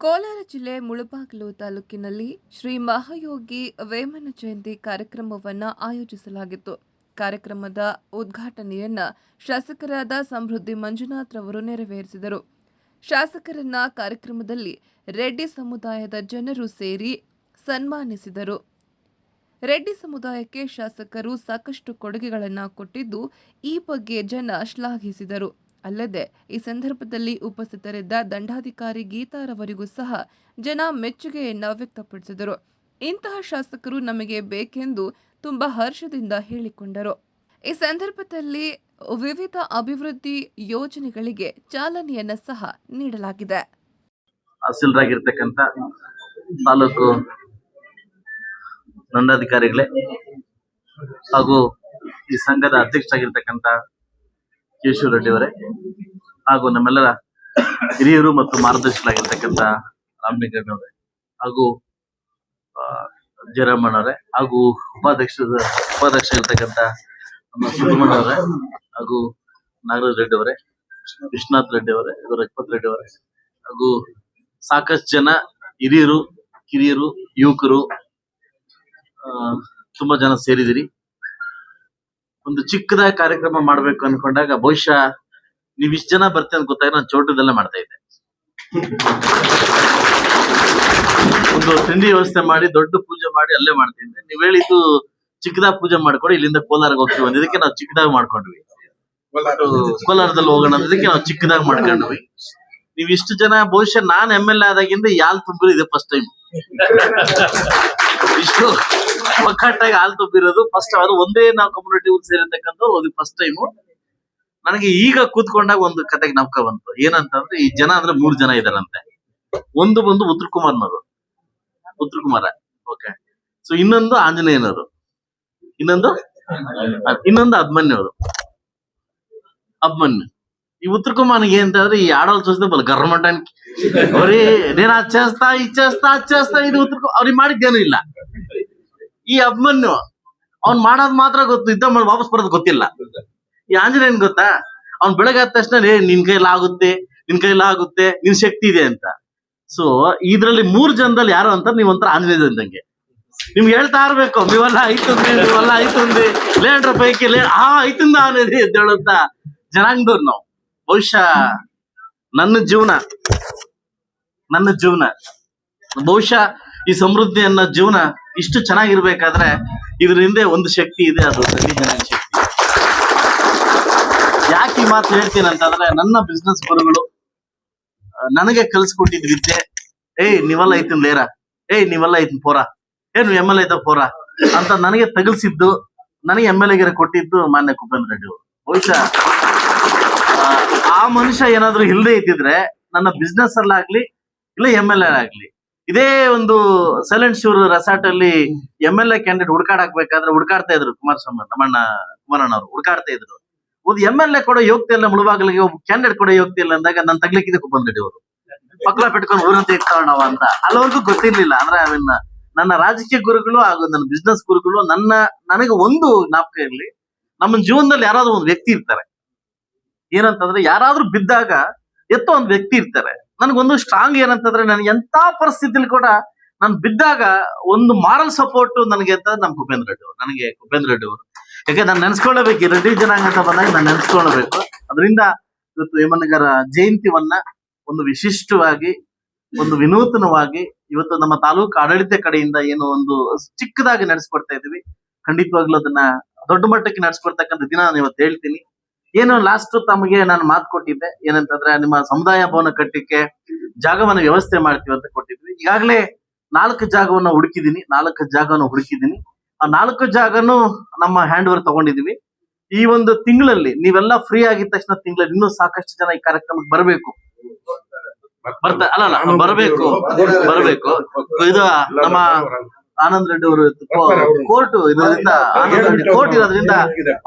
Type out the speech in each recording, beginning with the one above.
ಕೋಲಾರ ಜಿಲ್ಲೆ ಮುಳಬಾಗಿಲು ತಾಲೂಕಿನಲ್ಲಿ ಶ್ರೀ ಮಹಾಯೋಗಿ ವೇಮನ ಜಯಂತಿ ಕಾರ್ಯಕ್ರಮವನ್ನು ಆಯೋಜಿಸಲಾಗಿತ್ತು. ಕಾರ್ಯಕ್ರಮದ ಉದ್ಘಾಟನೆಯನ್ನ ಶಾಸಕರಾದ ಸಮೃದ್ಧಿ ಮಂಜುನಾಥ್ ರವರು ನೆರವೇರಿಸಿದರು. ಶಾಸಕರನ್ನ ಕಾರ್ಯಕ್ರಮದಲ್ಲಿ ರೆಡ್ಡಿ ಸಮುದಾಯದ ಜನರು ಸೇರಿ ಸನ್ಮಾನಿಸಿದರು. ರೆಡ್ಡಿ ಸಮುದಾಯಕ್ಕೆ ಶಾಸಕರು ಸಾಕಷ್ಟು ಕೊಡುಗೆಗಳನ್ನು ಕೊಟ್ಟಿದ್ದು ಈ ಬಗ್ಗೆ ಜನ ಶ್ಲಾಘಿಸಿದರು. ಅಲ್ಲದೆ, ಈ ಸಂದರ್ಭದಲ್ಲಿ ಉಪಸ್ಥಿತರಿದ್ದ ದಂಡಾಧಿಕಾರಿ ಗೀತಾರವರಿಗೂ ಸಹ ಜನ ಮೆಚ್ಚುಗೆಯನ್ನ ವ್ಯಕ್ತಪಡಿಸಿದರು. ಇಂತಹ ಶಾಸಕರು ನಮಗೆ ಬೇಕೆಂದು ತುಂಬಾ ಹರ್ಷದಿಂದ ಹೇಳಿಕೊಂಡರು. ಈ ಸಂದರ್ಭದಲ್ಲಿ ವಿವಿಧ ಅಭಿವೃದ್ಧಿ ಯೋಜನೆಗಳಿಗೆ ಚಾಲನೆಯನ್ನ ಸಹ ನೀಡಲಾಗಿದೆ. ತಾಲೂಕು ದಂಡಾಧಿಕಾರಿಗಳೇ ಹಾಗೂ ಈ ಸಂಘದ ಅಧ್ಯಕ್ಷರಾಗಿರ್ತಕ್ಕಂಥ ಕೇಶವ ರೆಡ್ಡಿ ಅವರೇ ಹಾಗೂ ನಮ್ಮೆಲ್ಲರ ಹಿರಿಯರು ಮತ್ತು ಮಾರ್ಗದರ್ಶಕರಾಗಿರ್ತಕ್ಕಂಥ ರಾಮಲಿಂಗಣ್ಣ ಅವರೇ ಹಾಗೂ ಜಯರಾಮಣ್ಣವರೇ ಹಾಗೂ ಉಪಾಧ್ಯಕ್ಷ ಇರ್ತಕ್ಕಂಥ ನಮ್ಮ ಸುಬ್ರಹ್ಮಣ್ಯ ಹಾಗೂ ನಾಗರಾಜ್ ರೆಡ್ಡಿ ಅವರೇ, ವಿಶ್ವನಾಥ್ ರೆಡ್ಡಿ ಅವರೇ ರಜಪತ್ ರೆಡ್ಡಿ ಅವರೇ ಹಾಗೂ ಸಾಕಷ್ಟು ಜನ ಹಿರಿಯರು, ಕಿರಿಯರು, ಯುವಕರು ತುಂಬಾ ಜನ ಸೇರಿದಿರಿ ಒಂದು ಚಿಕ್ಕದಾಗಿ ಕಾರ್ಯಕ್ರಮ ಮಾಡ್ಬೇಕು ಅನ್ಕೊಂಡಾಗ ಬಹುಶಃ ನೀವ್ ಇಷ್ಟ ಜನ ಬರ್ತೀವಿ ಅಂತ ಗೊತ್ತಾಗ ನಾನು ಚೋಟದಲ್ಲೇ ಮಾಡ್ತಾ ಇದ್ದೆ. ಒಂದು ತಿಂಡಿ ವ್ಯವಸ್ಥೆ ಮಾಡಿ ದೊಡ್ಡ ಪೂಜೆ ಮಾಡಿ ಅಲ್ಲೇ ಮಾಡ್ತಾ ಇದ್ದೆ. ನೀವ್ ಹೇಳಿದ್ದು ಚಿಕ್ಕದಾಗ ಪೂಜೆ ಮಾಡ್ಕೊಡಿ ಇಲ್ಲಿಂದ ಕೋಲಾರ್ಗೆ ಹೋಗ್ತೀವಿ ಅಂದಿದ್ದಕ್ಕೆ ನಾವು ಚಿಕ್ಕದಾಗ ಮಾಡ್ಕೊಂಡ್ವಿ. ಕೋಲಾರದಲ್ಲಿ ಹೋಗೋಣ ಅಂದಿದ್ದಕ್ಕೆ ನಾವು ಚಿಕ್ಕದಾಗಿ ಮಾಡ್ಕೊಂಡ್ವಿ. ನೀವ್ ಇಷ್ಟು ಜನ ಬಹುಶಃ ನಾನ್ ಎಂ ಎಲ್ ಎ ಆದಾಗಿಂದ ಯಾಲ್ ತುಂಬಿರು ಇದೆ ಫಸ್ಟ್ ಟೈಮ್ ಇಷ್ಟು. ಒಗ್ಗಟ್ಟಾಗಿ ಹಾಲು ತುಂಬಿರೋದು. ಫಸ್ಟ್ ಅದು ಒಂದೇ ನಾವು ಕಮ್ಯುನಿಟಿ ಸೇರಿರ್ತಕ್ಕಂಥ ಅದು ಫಸ್ಟ್ ಟೈಮು ನನಗೆ ಈಗ ಕೂತ್ಕೊಂಡಾಗ ಒಂದು ಕತೆಗೆ ನಮ್ಕ ಬಂತು. ಏನಂತಂದ್ರೆ ಈ ಜನ ಅಂದ್ರೆ ಮೂರ್ ಜನ ಇದಾರಂತೆ ಒಂದು ಬಂದು ಉತ್ತರ ಕುಮಾರ್ನವರು. ಉತ್ತರ ಕುಮಾರ. ಓಕೆ ಸೊ ಇನ್ನೊಂದು ಆಂಜನೇಯನವರು. ಇನ್ನೊಂದು? ಇನ್ನೊಂದು ಅಭಿಮನ್ಯವರು. ಅಭಿಮನ್ಯು. ಈ ಉತ್ತರ ಕುಮಾರ್ ಅಂತಂದ್ರೆ ಈ ಆಡಲ್ ಚೂಸ್ದೆ ಬಲ್ಲ ಗರ್ಮಂಟ್ ಅವ್ರಿ, ನೇನ್ ಹಚ್ಚೇಸ್ತಾ ಇಚ್ಚೇಸ್ತಾ ಹಚ್ಚೇಸ್ತಾ ಇದು ಉತ್ತರ ಅವ್ರಿಗೆ ಮಾಡಿದ್ದೇನು ಇಲ್ಲ. ಈ ಅಭಿಮನ್ಯು ಅವ್ನ್ ಮಾಡೋದ್ ಮಾತ್ರ ಗೊತ್ತು ಇದ್ದ ಮಾಡಿ, ವಾಪಸ್ ಬರೋದು ಗೊತ್ತಿಲ್ಲ. ಈ ಆಂಜನೇಯನ್ ಗೊತ್ತಾ? ಅವ್ನ್ ಆದ ತಕ್ಷಣ, ಏ, ನಿನ್ ಕೈಲಿ ಆಗುತ್ತೆ, ನಿನ್ ಕೈಲಿ ಆಗುತ್ತೆ, ನಿನ್ ಶಕ್ತಿ ಇದೆ ಅಂತ. ಸೊ ಇದ್ರಲ್ಲಿ ಮೂರ್ ಜನದಲ್ಲಿ ಯಾರು ಅಂತ ನೀವ್ ಒಂಥರ ಆಂಜನೇಯ ಇದ್ದಂಗೆ ನಿಮ್ಗೆ ಹೇಳ್ತಾ ಇರ್ಬೇಕು, ನೀವೆಲ್ಲ ಐತಂದಿ ನೀವೆಲ್ಲ ಅಂದ್ರೆ ಲೇಂಡ್ರ ಪೈಕಿ ಲೇ ಆ ಐತಂದ ಆನೇದಿ ಅಂತ ಹೇಳುತ್ತ ಜನಾಂಗದವ್ರು ನಾವು. ಬಹುಶಃ ನನ್ನ ಜೀವನ ನನ್ನ ಜೀವನ, ಬಹುಶಃ ಈ ಸಮೃದ್ಧಿ ಅನ್ನೋ ಜೀವನ ಇಷ್ಟು ಚೆನ್ನಾಗಿರ್ಬೇಕಾದ್ರೆ ಇದ್ರ ಹಿಂದೆ ಒಂದು ಶಕ್ತಿ ಇದೆ, ಅದು ಜನಾಂಗ ಶಕ್ತಿ. ಯಾಕೆ ಈ ಮಾತು ಹೇಳ್ತೀನಿ ಅಂತಂದ್ರೆ ನನ್ನ ಬಿಸ್ನೆಸ್ ಗುರುಗಳು ನನಗೆ ಕಲ್ಸ್ಕೊಟ್ಟಿದ್ ವಿದ್ಯೆ, ಏಯ್, ನೀವೆಲ್ಲ ಐತಿನ್ ಲೇರ, ಏಯ್, ನೀವೆಲ್ಲ ಐತಿನ್ ಪೋರ ಏ ನೀವು ಎಂ ಎಲ್ ಐತ ಪೋರ ಅಂತ ನನಗೆ ತಗಲ್ಸಿದ್ದು, ನನಗೆ ಎಂ ಎಲ್ ಎಗೆ ಕೊಟ್ಟಿದ್ದು ಮಾನ್ಯ ಕುಪೇಂದ್ರ ರೆಡ್ಡಿ ಅವರು. ಬಹುಶಃ, ಆ ಮನುಷ್ಯ ಏನಾದ್ರು ಇಲ್ಲದೆ ಇದ್ದಿದ್ರೆ, ನನ್ನ ಬಿಸ್ನೆಸ್ ಅಲ್ಲಾಗ್ಲಿ, ಇಲ್ಲ ಎಂ ಎಲ್ ಎ ಆಗ್ಲಿ ಇದೇ ಒಂದು ಸೈಲೆಂಟ್ ಶೂರ್ ರೆಸಾರ್ಟ್ ಅಲ್ಲಿ ಎಂ ಎಲ್ ಎ ಕ್ಯಾಂಡಿಡೇಟ್ ಹುಡ್ಕಾಡ್ ಹಾಕ್ಬೇಕಾದ್ರೆ ಹುಡ್ಕಾಡ್ತಾ ಇದ್ರು ಕುಮಾರಸ್ವಾಮಿ ನಮ್ಮಣ್ಣ ಕುಮಾರಣ್ಣ ಅವರು, ಹುಡ್ಕಾಡ್ತಾ ಇದ್ರು. ಒಂದು ಎಂ ಎಲ್ ಎ ಕೊಡೋ ಯೋಗ್ತಿ ಇಲ್ಲ ಮುಳುಬಾಗಿಲಿಗೆ, ಒಬ್ಬ ಕ್ಯಾಂಡಿಡೇಟ್ ಕೊಡೋ ಯೋಗ್ತಿ ಇಲ್ಲ ಅಂದಾಗ ನಾನು ತಗ್ಲಿಕ್ಕಿದೆ ಕುಪ್ಪಂದಡಿ ಅವರು. ಪಕ್ಕಲ ಪೆಟ್ಕೊಂಡು ಊರಂತ ಇರ್ತಾವ ಅಂತ. ಅಲ್ಲವರೆಗೂ ಗೊತ್ತಿರ್ಲಿಲ್ಲ. ಅಂದ್ರೆ ಅವನ್ನ ನನ್ನ ರಾಜಕೀಯ ಗುರುಗಳು ಹಾಗೂ ನನ್ನ ಬಿಸ್ನೆಸ್ ಗುರುಗಳು ನನ್ನ, ನನಗೆ ಒಂದು ಜ್ಞಾಪಕ ಇರಲಿ. ನಮ್ಮ ಜೀವನದಲ್ಲಿ ಯಾರಾದ್ರೂ ಒಂದು ವ್ಯಕ್ತಿ ಇರ್ತಾರೆ. ಏನಂತಂದ್ರೆ ಯಾರಾದ್ರೂ ಬಿದ್ದಾಗ ಎತ್ತೋ ಒಂದು ವ್ಯಕ್ತಿ ಇರ್ತಾರೆ. ನನಗೊಂದು ಸ್ಟ್ರಾಂಗ್ ಏನಂತಂದ್ರೆ ನನಗೆ ಎಂತ ಪರಿಸ್ಥಿತಿಲಿ ಕೂಡ ನಾನು ಬಿದ್ದಾಗ ಒಂದು ಮಾರಲ್ ಸಪೋರ್ಟ್ ನನಗೆ ಅಂತ ನಮ್ಮ ಭೂಪೇಂದ್ರ ರೆಡ್ಡಿ ಅವರು, ನನಗೆ ಭೂಪೇಂದ್ರ ರೆಡ್ಡಿ ಅವರು. ಯಾಕೆ, ನಾನು ನೆನ್ಸ್ಕೊಳ್ಳಬೇಕು, ಈ ರೆಡ್ಡಿ ಜನಾಂಗ ಅಂತ ಬಂದಾಗ ನಾನು ನೆನ್ಸ್ಕೊಳ್ಳಬೇಕು. ಅದರಿಂದ ಇವತ್ತು ಹೇಮನಗರ ಜಯಂತಿವನ್ನ ಒಂದು ವಿಶಿಷ್ಟವಾಗಿ, ಒಂದು ವಿನೂತನವಾಗಿ ಇವತ್ತು ನಮ್ಮ ತಾಲೂಕು ಆಡಳಿತ ಕಡೆಯಿಂದ ಏನು ಒಂದು ಚಿಕ್ಕದಾಗಿ ನಡೆಸ್ಕೊಡ್ತಾ ಇದೀವಿ ಖಂಡಿತವಾಗ್ಲೂ ಅದನ್ನ ದೊಡ್ಡ ಮಟ್ಟಕ್ಕೆ ನಡೆಸ್ಕೊಡ್ತಕ್ಕಂಥ ದಿನ ನಾನು ಇವತ್ತು ಹೇಳ್ತೀನಿ. ಏನು ಲಾಸ್ಟ್ ತಮಗೆ ನಾನು ಮಾತು ಕೊಟ್ಟಿದ್ದೆ. ಏನಂತಂದ್ರೆ ನಿಮ್ಮ ಸಮುದಾಯ ಭವನ ಕಟ್ಟಕ್ಕೆ ಜಾಗವನ್ನು ವ್ಯವಸ್ಥೆ ಮಾಡ್ತೀವಿ ಅಂತ ಕೊಟ್ಟಿದ್ವಿ. ಈಗಾಗಲೇ ನಾಲ್ಕು ಜಾಗವನ್ನು ಹುಡುಕಿದೀನಿ ನಾಲ್ಕು ಜಾಗವನ್ನು ಹುಡುಕಿದೀನಿ ಆ ನಾಲ್ಕು ಜಾಗನು ನಮ್ಮ ಹ್ಯಾಂಡ್ ಓವರ್ ತಗೊಂಡಿದೀವಿ ಈ ಒಂದು ತಿಂಗಳಲ್ಲಿ ನೀವೆಲ್ಲ ಫ್ರೀ ಆಗಿದ ತಕ್ಷಣ ತಿಂಗಳಲ್ಲಿ ಇನ್ನೂ ಸಾಕಷ್ಟು ಜನ ಈ ಕಾರ್ಯಕ್ರಮಕ್ಕೆ ಬರಬೇಕು. ಬರ್ತಾ ಅಲ್ಲ ಅಲ್ಲ ಬರಬೇಕು. ಬರಬೇಕು. ಇದು ನಮ್ಮ ಆನಂದ್ ರೆಡ್ಡಿ ಅವರು ಕೋರ್ಟ್ ಇರೋದ್ರಿಂದ ಆನಂದ್ ರೆಡ್ಡಿ ಕೋರ್ಟ್ ಇರೋದ್ರಿಂದ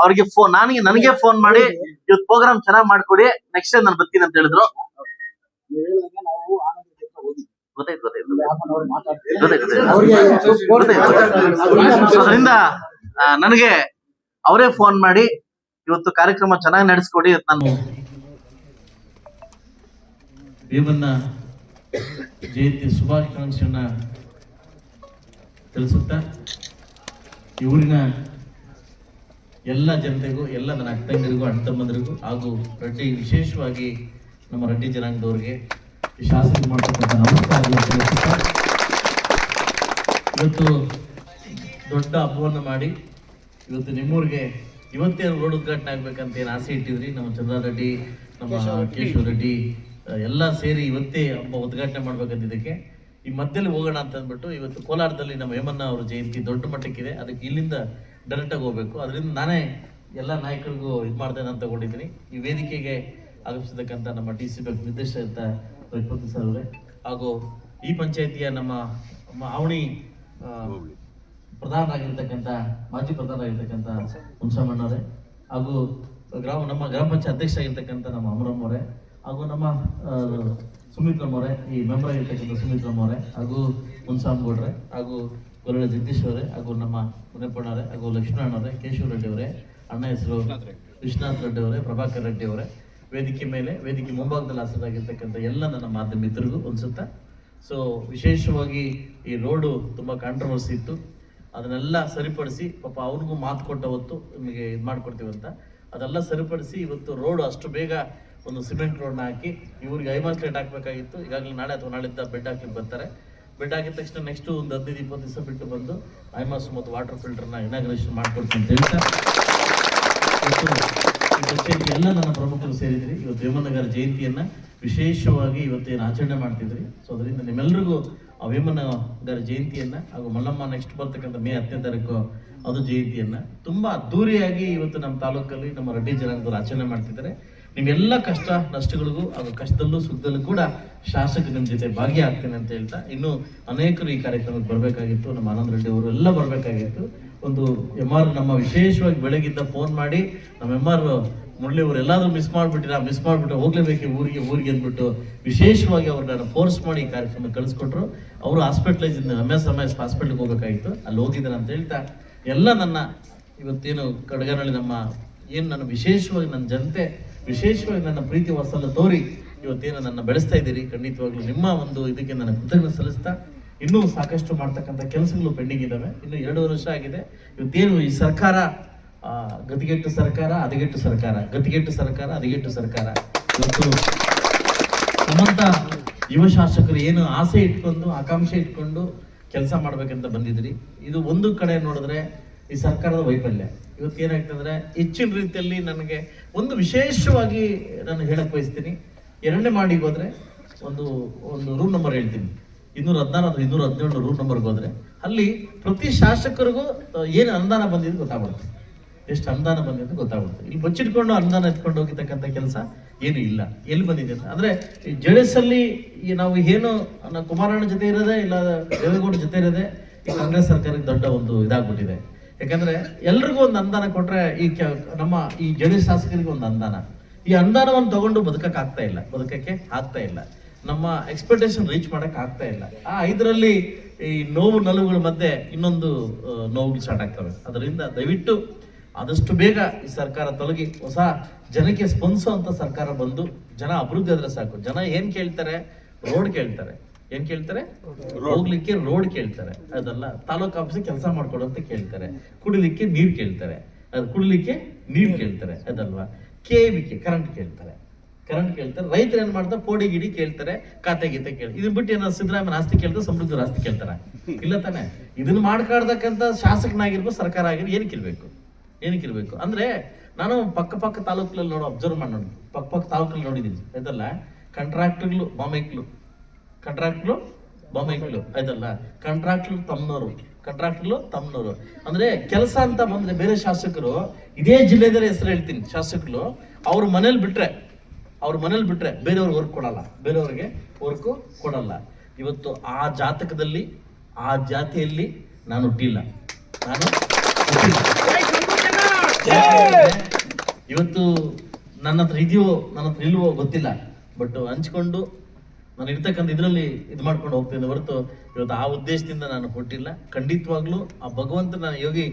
ಅವ್ರಿಗೆ ಫೋನ್ ನನಗೆ ನನಗೆ ಫೋನ್ ಮಾಡಿ ಇವತ್ತು ಪ್ರೋಗ್ರಾಮ್ ಚೆನ್ನಾಗಿ ಮಾಡ್ಕೊಡಿ ನೆಕ್ಸ್ಟ್ ಟೈಮ್ ನಾನು ಬರ್ತೀನಿ ಅಂತ ಹೇಳಿದ್ರು. ಗೊತ್ತಾಯ್ತು ಗೊತ್ತಾಯ್ತು. ಅದರಿಂದ ನನಗೆ ಅವರೇ ಫೋನ್ ಮಾಡಿ ಇವತ್ತು ಕಾರ್ಯಕ್ರಮ ಚೆನ್ನಾಗಿ ನಡೆಸ್ಕೊಡಿ ನಾನು ಭೀಮನ್ನ ಜಯಂತಿ ಶುಭಾಕಾಂಕ್ಷೆಯನ್ನ ತಿಳಿಸುತ್ತಾ ಈ ಊರಿನ ಎಲ್ಲ ಜನತೆಗೂ ಎಲ್ಲ ನನ್ನ ಅಕ್ಕಂಗರಿಗೂ ಅಣ್ಣ ತಮ್ಮಂದಿರಿಗೂ ಹಾಗೂ ರೆಡ್ಡಿ ವಿಶೇಷವಾಗಿ ನಮ್ಮ ರೆಡ್ಡಿ ಜನಾಂಗದವ್ರಿಗೆ ಶಾಸನ ಮಾಡ್ತಕ್ಕಂಥ ನಮಸ್ಕಾರಗಳನ್ನು ಇವತ್ತು ದೊಡ್ಡ ಹಬ್ಬವನ್ನು ಮಾಡಿ ಇವತ್ತು ನಿಮ್ಮೂರಿಗೆ ಇವತ್ತೇ ರೋಡ್ ಉದ್ಘಾಟನೆ ಆಗ್ಬೇಕಂತ ಏನು ಆಸೆ ಇಟ್ಟಿದ್ರಿ? ನಮ್ಮ ಚಂದ್ರಾರೆಡ್ಡಿ ನಮ್ಮ ಕೇಶವ ರೆಡ್ಡಿ. ಎಲ್ಲ ಸೇರಿ ಇವತ್ತೇ ಹಬ್ಬ ಉದ್ಘಾಟನೆ ಮಾಡ್ಬೇಕಂತಿದ್ದಕ್ಕೆ ಈ ಮಧ್ಯದಲ್ಲಿ ಹೋಗೋಣ ಅಂತ ಅಂದ್ಬಿಟ್ಟು ಇವತ್ತು ಕೋಲಾರದಲ್ಲಿ ನಮ್ಮ ಹೇಮಣ್ಣ ಅವರ ಜಯಂತಿ ದೊಡ್ಡ ಮಟ್ಟಕ್ಕಿದೆ. ಅದಕ್ಕೆ ಇಲ್ಲಿಂದ ಡೈರೆಕ್ಟಾಗಿ ಹೋಗ್ಬೇಕು. ಅದರಿಂದ ನಾನೇ ಎಲ್ಲ ನಾಯಕರಿಗೂ ಇದು ಮಾಡ್ತೇನೆ ಅಂತ ತಗೊಂಡಿದ್ದೀನಿ ಈ ವೇದಿಕೆಗೆ ಆಗಮಿಸಿರ್ತಕ್ಕಂಥ ನಮ್ಮ ಡಿ ಸಿ ಬ್ಯಾಂಕ್ ನಿರ್ದೇಶಕ ರಘುಪತಿ ಸರ್ ಅವರೇ ಹಾಗೂ ಈ ಪಂಚಾಯಿತಿಯ ನಮ್ಮ ಅವಣಿ ಪ್ರಧಾನ ಪ್ರಧಾನರಾಗಿರ್ತಕ್ಕಂಥ ಮಾಜಿ ಪ್ರಧಾನರಾಗಿರ್ತಕ್ಕಂಥ ಹುಣಸಮ್ಮಣ್ಣವರೇ ಹಾಗೂ ಗ್ರಾಮ ನಮ್ಮ ಗ್ರಾಮ ಪಂಚಾಯತ್ ಅಧ್ಯಕ್ಷ ಆಗಿರ್ತಕ್ಕಂಥ ನಮ್ಮ ಅಮರಮ್ಮವರೇ ಹಾಗೂ ನಮ್ಮ ಆ, ಮೊರೆ ಈ ಮೆಂಬರ್ ಆಗಿರ್ತಕ್ಕಂಥ ಸುಮಿತ್ರಮ್ಮವರೇ ಹಾಗೂ ಹುಣಸಮ್ಮಗೌಡ್ರೆ ಹಾಗೂ ಗೊರಳ ಜಗದೀಶ್ ಅವರೇ ಹಾಗೂ ನಮ್ಮ ಮುನಪ್ಪಣ್ಣವರೇ ಹಾಗೂ ಲಕ್ಷ್ಮಣವರೇ ಕೇಶವ ರೆಡ್ಡಿ ಅವರೇ ಅಣ್ಣ ಹೆಸರು ವಿಶ್ವನಾಥ್ ರೆಡ್ಡಿ ಅವರೇ ಪ್ರಭಾಕರ್ ರೆಡ್ಡಿ ಅವರೇ. ವೇದಿಕೆ ಮೇಲೆ ವೇದಿಕೆ ಮುಂಭಾಗದಲ್ಲಿ ಹಾಸರಾಗಿರ್ತಕ್ಕಂಥ ಎಲ್ಲ ನನ್ನ ಮಾಧ್ಯಮ ಮಿತ್ರರಿಗೂ ಅನಿಸುತ್ತೆ ಸೊ ವಿಶೇಷವಾಗಿ ಈ ರೋಡು ತುಂಬ ಕಾಂಟ್ರವರ್ಸಿ ಇತ್ತು. ಅದನ್ನೆಲ್ಲ ಸರಿಪಡಿಸಿ ಪಾಪ ಅವ್ರಿಗೂ ಮಾತು ಕೊಟ್ಟ ಹೊತ್ತು ನಿಮಗೆ ಇದು ಮಾಡ್ಕೊಡ್ತೀವಿ ಅಂತ. ಅದೆಲ್ಲ ಸರಿಪಡಿಸಿ ಇವತ್ತು ರೋಡು ಅಷ್ಟು ಬೇಗ ಒಂದು ಸಿಮೆಂಟ್ ರೋಡ್ನ ಹಾಕಿ ಇವ್ರಿಗೆ ಐಮಾಸ್ ಲೇಟ್ ಹಾಕಬೇಕಾಗಿತ್ತು. ಈಗಾಗಲೇ ನಾಳೆ ಅಥವಾ ನಾಳಿದ್ದ ಬೆಡ್ ಹಾಕಿ ಬರ್ತಾರೆ. ಬೆಡ್ ಹಾಕಿದ ತಕ್ಷಣ ನೆಕ್ಸ್ಟ್ ಒಂದು ಹದಿನೈದು, ಇಪ್ಪತ್ತು ದಿವಸ ಬಿಟ್ಟು ಬಂದು ಐಮಾಸ್ ಮತ್ತು ವಾಟರ್ ಫಿಲ್ಟರ್ನ ಇನಾಗ್ರೇಷನ್ ಮಾಡ್ಕೊಡ್ತೀನಿ ಅಂತ ಎಲ್ಲ ನನ್ನ ಪ್ರಮುಖರು ಸೇರಿದ್ರಿ ಇವತ್ತು ವೇಮನಗರ ಜಯಂತಿಯನ್ನ ವಿಶೇಷವಾಗಿ ಇವತ್ತೇನು ಆಚರಣೆ ಮಾಡ್ತಿದ್ರಿ ಸೊ ಅದರಿಂದ ನಿಮ್ಮೆಲ್ಲರಿಗೂ ಆ ವೇಮನಗರ ಜಯಂತಿಯನ್ನ ಹಾಗೂ ಮಲ್ಲಮ್ಮ ನೆಕ್ಸ್ಟ್ ಬರ್ತಕ್ಕಂಥ ಮೇ ಹತ್ತನೇ ತಾರೀಕು ಅದು ಜಯಂತಿಯನ್ನ ತುಂಬಾ ಅದ್ದೂರಿಯಾಗಿ ಇವತ್ತು ನಮ್ಮ ತಾಲೂಕಲ್ಲಿ ನಮ್ಮ ರೆಡ್ಡಿ ಜನಾಂಗದವರು ಆಚರಣೆ ಮಾಡ್ತಿದ್ದಾರೆ. ನಿಮ್ಮೆಲ್ಲ ಕಷ್ಟ, ನಷ್ಟಗಳಿಗೂ ಹಾಗೂ ಕಷ್ಟದಲ್ಲೂ ಸುಖದಲ್ಲೂ ಕೂಡ ಶಾಸಕ ನಿಮ್ಮ ಜೊತೆ ಭಾಗಿಯಾಗ್ತೇನೆ ಅಂತ ಹೇಳ್ತಾ, ಇನ್ನು ಅನೇಕರು ಈ ಕಾರ್ಯಕ್ರಮಕ್ಕೆ ಬರಬೇಕಾಗಿತ್ತು, ನಮ್ಮ ಆನಂದ್ ರೆಡ್ಡಿ ಅವರು ಎಲ್ಲ ಬರಬೇಕಾಗಿತ್ತು. ಒಂದು ಎಂ ಆರ್ ನಮ್ಮ ವಿಶೇಷವಾಗಿ ಬೆಳಗಿದ್ದ ಫೋನ್ ಮಾಡಿ, ನಮ್ಮ ಎಂ ಆರ್ ಮುರಳಿ ಅವರು ಎಲ್ಲಾದ್ರೂ ಮಿಸ್ ಮಾಡಿಬಿಟ್ಟಿರ ಮಿಸ್ ಮಾಡಿಬಿಟ್ಟು ಹೋಗ್ಲೇಬೇಕು ಊರಿಗೆ ಊರಿಗೆ ಅಂದ್ಬಿಟ್ಟು ವಿಶೇಷವಾಗಿ ಅವ್ರನ್ನ ಫೋರ್ಸ್ ಮಾಡಿ ಈ ಕಾರ್ಯಕ್ರಮ ಕಳಿಸ್ಕೊಟ್ರು. ಅವರು hospitalise M S M S ಹಾಸ್ಪಿಟ್ಲಿಗೆ ಹೋಗಬೇಕಾಗಿತ್ತು. ಅಲ್ಲಿ ಹೋಗಿದ್ದಾರೆ ಅಂತ ಹೇಳ್ತಾ, ಎಲ್ಲ ನನ್ನ ಇವತ್ತೇನು ಕಡಗನಳ್ಳಿ ನಮ್ಮ, ಏನು ನನ್ನ ವಿಶೇಷವಾಗಿ ನನ್ನ ಜನತೆ ವಿಶೇಷವಾಗಿ ನನ್ನ ಪ್ರೀತಿ ವಾತ್ಸಲ್ಯ ತೋರಿ, ಇವತ್ತೇನು ನನ್ನ ಬೆಳೆಸ್ತಾ ಇದ್ದೀರಿ, ಖಂಡಿತವಾಗ್ಲೂ ನಿಮ್ಮ ಒಂದು ಇದಕ್ಕೆ ನನ್ನ ಕೃತಜ್ಞತೆ ಸಲ್ಲಿಸ್ತಾ, ಇನ್ನೂ ಸಾಕಷ್ಟು ಮಾಡ್ತಕ್ಕಂಥ ಕೆಲಸಗಳು ಪೆಂಡಿಂಗ್ ಇದ್ದಾವೆ ಇನ್ನು ಎರಡು ವರ್ಷ ಆಗಿದೆ. ಇವತ್ತೇನು ಈ ಸರ್ಕಾರ ಗತಿಗೆಟ್ಟು ಸರ್ಕಾರ, ಹದಗೆಟ್ಟು ಸರ್ಕಾರ, ಗತಿಗೆಟ್ಟು ಸರ್ಕಾರ, ಹದಗೆಟ್ಟು ಸರ್ಕಾರ. ಇವತ್ತು ನಮ್ಮಂತ ಯುವ ಶಾಸಕರು ಏನು ಆಸೆ ಇಟ್ಕೊಂಡು, ಆಕಾಂಕ್ಷೆ ಇಟ್ಕೊಂಡು ಕೆಲಸ ಮಾಡ್ಬೇಕಂತ ಬಂದಿದ್ರಿ ಇದು ಒಂದು ಕಡೆ ನೋಡಿದ್ರೆ ಈ ಸರ್ಕಾರದ ವೈಫಲ್ಯ. ಇವತ್ತು ಏನಾಗ್ತಂದ್ರೆ ಹೆಚ್ಚಿನ ರೀತಿಯಲ್ಲಿ ನನಗೆ ಒಂದು ವಿಶೇಷವಾಗಿ ನಾನು ಹೇಳಕ್ ಬಯಸ್ತೀನಿ. ಎರಡನೇ ಮಾಡಿಗೆ ಹೋದ್ರೆ ಒಂದು ಒಂದು ರೂಮ್ ನಂಬರ್ ಹೇಳ್ತೀನಿ. ಇನ್ನೂರ ಹದಿನಾರು ಅಥವಾ ಇನ್ನೂರ ಹದಿನೇಳು ರೂಮ್ ನಂಬರ್ಗೆ ಹೋದ್ರೆ ಅಲ್ಲಿ ಪ್ರತಿ ಶಾಸಕರಿಗೂ ಏನು ಅನುದಾನ ಬಂದಿದ್ದು ಗೊತ್ತಾಗುತ್ತೆ ಎಷ್ಟು ಅನುದಾನ ಬಂದಿದ್ದು ಗೊತ್ತಾಗುತ್ತೆ ಇಲ್ಲಿ ಬಚ್ಚಿಟ್ಕೊಂಡು ಅನುದಾನ ಎತ್ಕೊಂಡು ಹೋಗಿರ್ತಕ್ಕಂಥ ಕೆಲಸ ಏನು ಇಲ್ಲ. ಎಲ್ಲಿ ಬಂದಿದೆ ಅಂತ. ಅಂದರೆ ಈ ನಾವು ಏನು ಕುಮಾರಣ್ಣ ಜೊತೆ ಇರೋದೇ ಇಲ್ಲ, ದೇವೇಗೌಡ ಜೊತೆ ಇರೋದೇ ಈ ಕಾಂಗ್ರೆಸ್ ಸರ್ಕಾರಕ್ಕೆ ದೊಡ್ಡ ಒಂದು ಇದಾಗ್ಬಿಟ್ಟಿದೆ. ಯಾಕಂದ್ರೆ ಎಲ್ರಿಗೂ ಒಂದು ಅಂದಾನ ಕೊಟ್ರೆ ಈ ನಮ್ಮ ಈ ಜಡಿ ಶಾಸಕರಿಗೆ ಒಂದು ಅನುದಾನ ಈ ಅಂದಾನವನ್ನು ತಗೊಂಡು ಬದುಕಕ್ಕೆ ಆಗ್ತಾ ಇಲ್ಲ. ಬದುಕಕ್ಕೆ ಆಗ್ತಾ ಇಲ್ಲ. ನಮ್ಮ ಎಕ್ಸ್ಪೆಕ್ಟೇಷನ್ ರೀಚ್ ಮಾಡಕ್ ಆಗ್ತಾ ಇಲ್ಲ. ಆ ಐದರಲ್ಲಿ ಈ ನೋವು ನಲುವುಗಳ ಮಧ್ಯೆ ಇನ್ನೊಂದು ನೋವು ಸ್ಟಾರ್ಟ್ ಆಗ್ತವೆ. ಅದರಿಂದ ದಯವಿಟ್ಟು ಆದಷ್ಟು ಬೇಗ ಈ ಸರ್ಕಾರ ತೊಲಗಿ. ಹೊಸ ಜನಕ್ಕೆ ಸ್ಪಂದಿಸುವಂತ ಸರ್ಕಾರ ಬಂದು ಜನ ಅಭಿವೃದ್ಧಿ ಆದರೆ ಸಾಕು. ಜನ ಏನ್ ಕೇಳ್ತಾರೆ? ರೋಡ್ ಕೇಳ್ತಾರೆ. ಏನ್ ಕೇಳ್ತಾರೆ? ಹೋಗ್ಲಿಕ್ಕೆ ರೋಡ್ ಕೇಳ್ತಾರೆ. ಅದಲ್ಲ ತಾಲೂಕ್ ಆಫೀಸ್ ಕೆಲಸ ಮಾಡ್ಕೊಡು ಅಂತ ಕೇಳ್ತಾರೆ. ಕುಡಿಲಿಕ್ಕೆ ನೀರ್ ಕೇಳ್ತಾರೆ. ಅದು ಕುಡಿಲಿಕ್ಕೆ ನೀರ್ ಕೇಳ್ತಾರೆ. ಅದಲ್ವಾ? ಕೆ ಕೆ ಕರೆಂಟ್ ಕೇಳ್ತಾರೆ. ಕರೆಂಟ್ ಕೇಳ್ತಾರೆ. ರೈತರು ಏನ್ ಮಾಡ್ತಾರೆ? ಪೋಡಿ ಗಿಡಿ ಕೇಳ್ತಾರೆ ಖಾತೆ ಗೀತೆ ಕೇಳಿ ಇದನ್ನ ಬಿಟ್ಟು ಏನಾದ್ರು ಸಿದ್ದರಾಮಯ್ಯ ಆಸ್ತಿ ಕೇಳ್ತಾರೆ ಸಮೃದ್ಧ ಆಸ್ತಿ ಕೇಳ್ತಾರೆ. ಇಲ್ಲ ತಾನೆ? ಇದನ್ನ ಮಾಡ್ಕಾಡ್ತಕ್ಕಂಥ ಶಾಸಕನಾಗಿರ್ಬೋದು ಸರ್ಕಾರ ಆಗಿರ್ಬೋದು ಏನಕ್ಕೆ ಇರ್ಬೇಕು? ಏನಕ್ಕೆ ಇರ್ಬೇಕು? ಅಂದ್ರೆ ನಾನು ಪಕ್ಕ ಪಕ್ಕ ತಾಲೂಕಲ್ಲಿ ನೋಡೋ ಅಬ್ಸರ್ವ್ ಮಾಡಿ ನೋಡಿ. ಪಕ್ಕ ಪಕ್ಕ ತಾಲೂಕಲ್ಲಿ ನೋಡಿದೀನಿ ಆಯ್ತಲ್ಲ ಕಾಂಟ್ರಾಕ್ಟರ್ಗಳು ಬಾಂಬೈಕ್ಲು ಕಾಂಟ್ರಾಕ್ಟ್ರು ಬೊಮ್ಮೆಗಳು ಆಯ್ತಲ್ಲ? ಕಂಟ್ರಾಕ್ಟ್ಲು ತಮ್ಮನವರು ಕಂಟ್ರಾಕ್ಟ್ಲು ತಮ್ಮನವರು ಅಂದ್ರೆ ಕೆಲಸ ಅಂತ ಬಂದ್ರೆ ಬೇರೆ ಶಾಸಕರು, ಇದೇ ಜಿಲ್ಲೆದಲ್ಲಿ ಹೆಸರು ಹೇಳ್ತೀನಿ ಶಾಸಕರು, ಅವ್ರ ಮನೇಲಿ ಬಿಟ್ಟರೆ ಅವ್ರ ಮನೇಲಿ ಬಿಟ್ಟರೆ ಬೇರೆಯವ್ರಿಗೆ ವರ್ಕ್ ಕೊಡಲ್ಲ. ಬೇರೆಯವ್ರಿಗೆ ವರ್ಕು ಕೊಡಲ್ಲ. ಇವತ್ತು ಆ ಜಾತಕದಲ್ಲಿ, ಆ ಜಾತಿಯಲ್ಲಿ ನಾನು ಹುಟ್ಟಿಲ್ಲ. ನಾನು ಇವತ್ತು ನನ್ನ ಹತ್ರ ಇದೆಯೋ ನನ್ನ ಹತ್ರ ಇಲ್ವೋ ಗೊತ್ತಿಲ್ಲ. ಬಟ್ ಹಂಚ್ಕೊಂಡು ನಾನು ಇರ್ತಕ್ಕಂಥ ಇದರಲ್ಲಿ ಇದು ಮಾಡ್ಕೊಂಡು ಹೋಗ್ತೇನೆ ಹೊರತು ಇವತ್ತು ಆ ಉದ್ದೇಶದಿಂದ ನಾನು ಕೊಟ್ಟಿಲ್ಲ. ಖಂಡಿತವಾಗ್ಲೂ ಆ ಭಗವಂತನ ಯೋಗಿ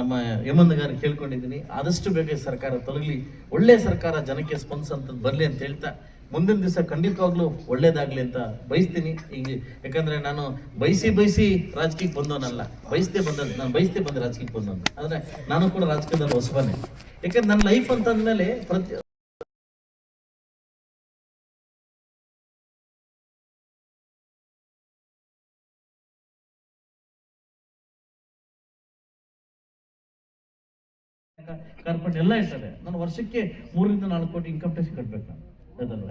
ನಮ್ಮ ಹೇಮಂತಗಾರ ಕೇಳ್ಕೊಂಡಿದ್ದೀನಿ. ಆದಷ್ಟು ಬೇಗ ಸರ್ಕಾರ ತೊಲಗಲಿ. ಒಳ್ಳೆ ಸರ್ಕಾರ ಜನಕ್ಕೆ ಸ್ಪಂದಿಸಂತದ್ದು ಬರಲಿ ಅಂತ ಹೇಳ್ತಾ, ಮುಂದಿನ ದಿವಸ ಖಂಡಿತವಾಗ್ಲೂ ಒಳ್ಳೇದಾಗಲಿ ಅಂತ ಬಯಸ್ತೀನಿ. ಈಗ ಯಾಕಂದರೆ ನಾನು ಬಯಸಿ ಬಯಸಿ ರಾಜಕೀಯಕ್ಕೆ ಬಂದವನಲ್ಲ. ಬಯಸದೆ ಬಂದ ನಾನು ಬಯಸದೆ ಬಂದ ರಾಜಕೀಯಕ್ಕೆ ಬಂದವನು. ಆದರೆ ನಾನು ಕೂಡ ರಾಜಕೀಯದಲ್ಲಿ ಹೊಸಬನೇ ಯಾಕಂದ್ರೆ ನನ್ನ ಲೈಫ್ ಅಂತ ಅಂದ್ಮೇಲೆ ಪ್ರತಿ ಕಾರ್ಪೊರೇಟ್ ಎಲ್ಲ ಇರ್ತದೆ. ನಾನು ವರ್ಷಕ್ಕೆ ಮೂರರಿಂದ ನಾಲ್ಕು ಕೋಟಿ ಇನ್ಕಮ್ ಟ್ಯಾಕ್ಸ್ ಕಟ್ಬೇಕು ನಾನು.